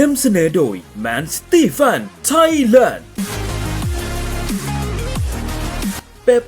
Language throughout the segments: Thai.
นำเสนอโดย Man City Fan Thailand เป๊ป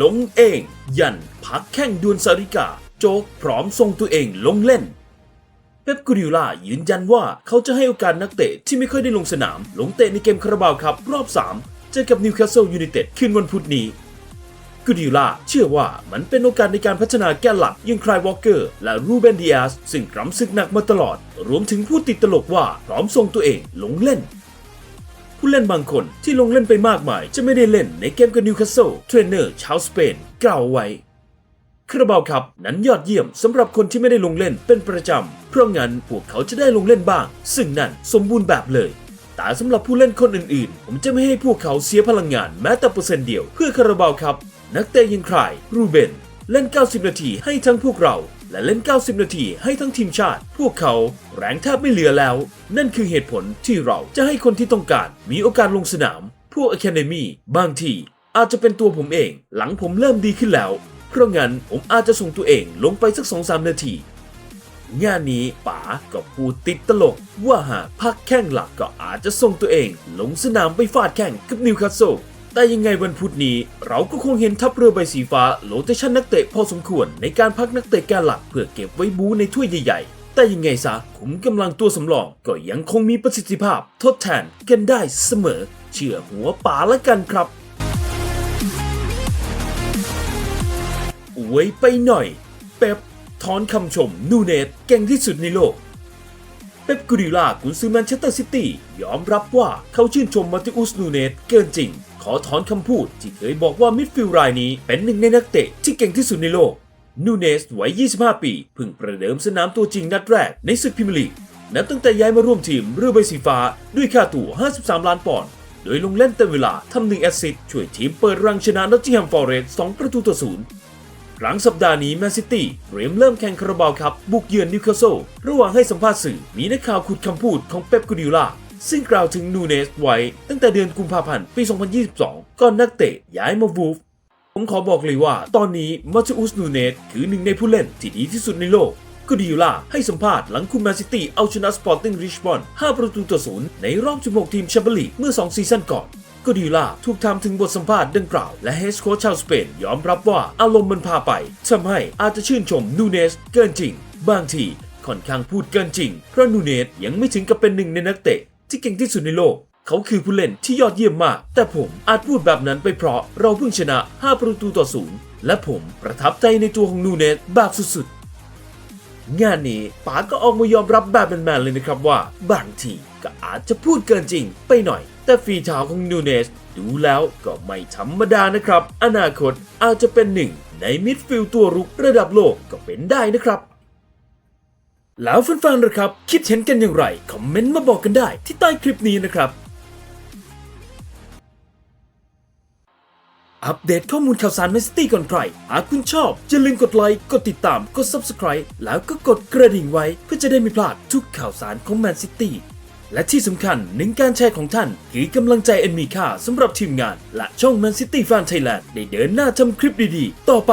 ลงเอง ยันพักแข่งดวลซาริกา โจ๊กพร้อมส่งตัวเองลงเล่น เป๊ปกูดิล่ายืนยันว่าเขาจะให้โอกาสนักเตะที่ไม่ค่อยได้ลงสนาม ลงเตะในเกมคาราบาวครับรอบ 3 เจอกับนิวคาสเซิลยูไนเต็ดคืนวันพุธนี้ กูดิล่าเชื่อว่ามันเป็นโอกาสในการพัฒนาแกนหลักอยังคลายวอลเกอร์และรูเบนดิอาสซึ่งกำศึกหนักมาตลอด รวมถึงผู้ติดตลกว่าพร้อมส่งตัวเองลงเล่น ผู้เล่นบางคนที่ลงเล่นไปมากมาย จะไม่ได้เล่นในเกมกับนิวคาสเซิลเทรนเนอร์ชาวสเปนกล่าวไว้คาราบาวครับนั้นยอดเยี่ยมสำหรับคนที่ไม่ได้ลงเล่นเป็นประจำ เพราะงั้นพวกเขาจะได้ลงเล่นบ้าง ซึ่งนั่นสมบูรณ์แบบเลยแต่สำหรับผู้เล่นคนอื่นๆ ผมจะไม่ให้พวกเขาเสียพลังงานแม้แต่เปอร์เซ็นต์เดียวเพื่อคาราบาวครับ นักเตะยังใครรูเบน เล่น 90 นาทีให้ทั้งพวกเรา และเล่น 90 นาทีให้ทั้งทีมชาติ พวกเขาแรงแทบไม่เหลือแล้ว นั่นคือเหตุผลที่เราจะให้คนที่ต้องการมีโอกาสลงสนาม พวก Academy บางทีอาจจะเป็นตัวผมเอง หลังผมเริ่มดีขึ้นแล้ว เพราะงั้นผมอาจจะส่งตัวเองลงไปสัก2-3นาที งานนี้ป๋าก็พูดติดตลกว่าหากพักแข้งหลักก็อาจจะส่งตัวเองลงสนามไปฟาดแข่งกับนิวคาสเซิล แต่ยังไงวันพุธนี้ เราก็คงเห็นทัพเรือใบสีฟ้าโลเตชันนักเตะพอสมควรในการพักนักเตะแกนหลักเพื่อเก็บไว้บูในถ้วยใหญ่ๆ แต่ยังไงซะขุมกำลังตัวสำรองก็ยังคงมีประสิทธิภาพทดแทนกันได้เสมอ เชื่อหัวป๋าละกันครับอวยไปหน่อย เป๊ปถอนคำชมนูเนสเก่งที่สุดในโลกเป๊ปกูดิล่ากุนซือแมนเชสเตอร์ซิตี้ยอมรับว่าเขาชื่นชมมาติอุสนูเนสเกินจริง ขอถอนคำพูดที่เคยบอกว่ามิดฟิลด์รายนี้เป็นหนึ่งในนักเตะที่เก่งที่สุดในโลก นูเนสวัย 25 ปีเพิ่งประเดิมสนามตัวจริงนัดแรกในศึกพรีเมียร์ลีกนับตั้งแต่ย้ายมาร่วมทีมเรือใบสีฟ้าด้วยค่าตัว53 ล้านปอนด์ โดยลงเล่นเต็มเวลาทำหนึ่งแอสซิสต์ช่วยทีมเปิดรังชนะนอตติงแฮมฟอร์เรสต์2ประตูต่อศูนย์หลังสัปดาห์นี้แมนซิตี้เตรียมเริ่มแข่งคาราบาวครับบุกเยือนนิวคาสเซิลระหว่างให้สัมภาษณ์สื่อมีนักข่าวขุดคำพูดของเป๊ปกูดิล่า ซึ่งกล่าวถึงนูเนสไว้ตั้งแต่เดือนกุมภาพันธ์ปี 2022 ก่อนนักเตะย้ายมาวูฟผมขอบอกเลยว่าตอนนี้มาติอุสนูเนสคือหนึ่งในผู้เล่นที่ดีที่สุดในโลกกูดิล่าให้สัมภาษณ์หลังคุมแมนซิตี้เอาชนะสปอร์ติ้งริชมอนด์5ประตูต่อศูนย์ในรอบ 16 ทีมแชมเปี้ยนลีกเมื่อ 2 ซีซั่นก่อนกูดิล่าถูกถามถึงบทสัมภาษณ์ดังกล่าว และเฮดโค้ชชาวสเปนยอมรับว่าอารมณ์มันพาไปทำให้อาจจะชื่นชมนูเนสเกินจริง บางทีค่อนข้างพูดเกินจริงเพราะนูเนสยังไม่ถึงกับเป็นหนึ่งในนักเตะ ที่เก่งที่สุดในโลก เขาคือผู้เล่นที่ยอดเยี่ยมมาก แต่ผมอาจพูดแบบนั้นไปเพราะเราเพิ่งชนะ 5 ประตูต่อศูนย์และผมประทับใจในตัวของนูเนสแบบสุดๆ งานนี้ป๋าก็ออกมายอมรับแบบแมนๆเลยนะครับว่า บางทีก็อาจจะพูดเกินจริงไปหน่อย แต่ฝีเท้าของนูเนสดูแล้วก็ไม่ธรรมดานะครับ อนาคตอาจจะเป็นหนึ่งในมิดฟิลด์ตัวรุกระดับโลกก็เป็นได้นะครับ แล้วแฟนๆนะครับ คิดเห็นกันอย่างไร คอมเมนต์มาบอกกันได้ที่ใต้คลิปนี้นะครับ อัปเดตข้อมูลข่าวสารแมนซิตี้ก่อนใคร หากคุณชอบอย่าลืมกดไลค์ กดติดตาม กด Subscribe แล้วก็กดกระดิ่งไว้ เพื่อจะได้ไม่พลาดทุกข่าวสารของแมนซิตี้ และที่สำคัญหนึ่งการแชร์ของท่านคือกำลังใจอันมีค่าสำหรับทีมงาน และช่องแมนซิตี้แฟนไทยแลนด์ได้เดินหน้าทำคลิปดีๆ ต่อไป